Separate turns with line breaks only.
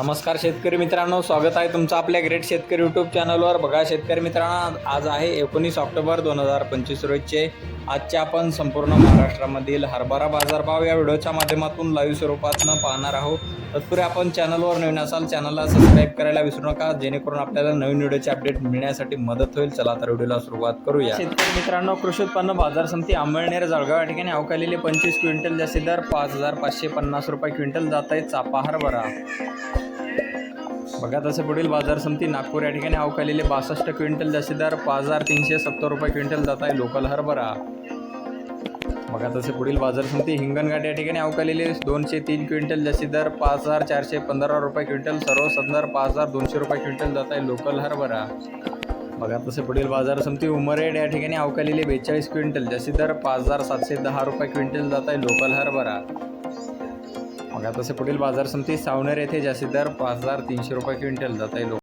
नमस्कार शेतकरी मित्रांनो स्वागत आहे तुमचं आपल्या ग्रेट शेतकरी यूट्यूब चॅनलवर बघा शेतकरी मित्रांनो आज आहे एकोणीस ऑक्टोबर दोन हजार पंचवीस रोजचे आजचे आपण संपूर्ण महाराष्ट्रामधील हरभरा बाजारभाव या व्हिडिओच्या माध्यमातून लाईव्ह स्वरूपातनं पाहणार आहोत. तत्पूर्वी आपण चॅनलवर नवीन असाल चॅनलला सबस्क्राईब करायला विसरू नका. जेणेकरून आपल्याला नवीन व्हिडिओचे अपडेट मिळण्यासाठी मदत होईल. चला तर व्हिडिओला सुरुवात करूया. शेतकरी मित्रांनो कृषी उत्पन्न बाजार समिती आंबळनेर जळगाव या ठिकाणी अवकालेले पंचवीस क्विंटल जास्ती दर पाच हजार पाचशे पन्नास रुपये क्विंटल जात आहे चापा हरभरा बघा तसे पुढील बाजार समिती नागपूर या ठिकाणी अवकालेले बासष्ट क्विंटल जास्ती दर पाच हजार तीनशे सत्तर रुपये क्विंटल जात आहे लोकल हरभरा. बघा तसे पुढील बाजार समिती हिंगणघाट या ठिकाणी अवकालेले दोनशे तीन क्विंटल जास्ती दर पाच हजार चारशे पंधरा रुपये क्विंटल सर्व सदर पाच हजार दोनशे रुपये क्विंटल जात आहे लोकल हरभरा. बघा तसे पुढील बाजार समिती उमरेड या ठिकाणी अवकालेले बेचाळीस क्विंटल जास्ती दर पाच हजार सातशे दहा रुपये क्विंटल जात आहे लोकल हरभरा. बघा तसे पुढील बाजार समिती सावनेर येथे जास्तीत दर पाच हजार तीनशे रुपये क्विंटल जात आहे. लोक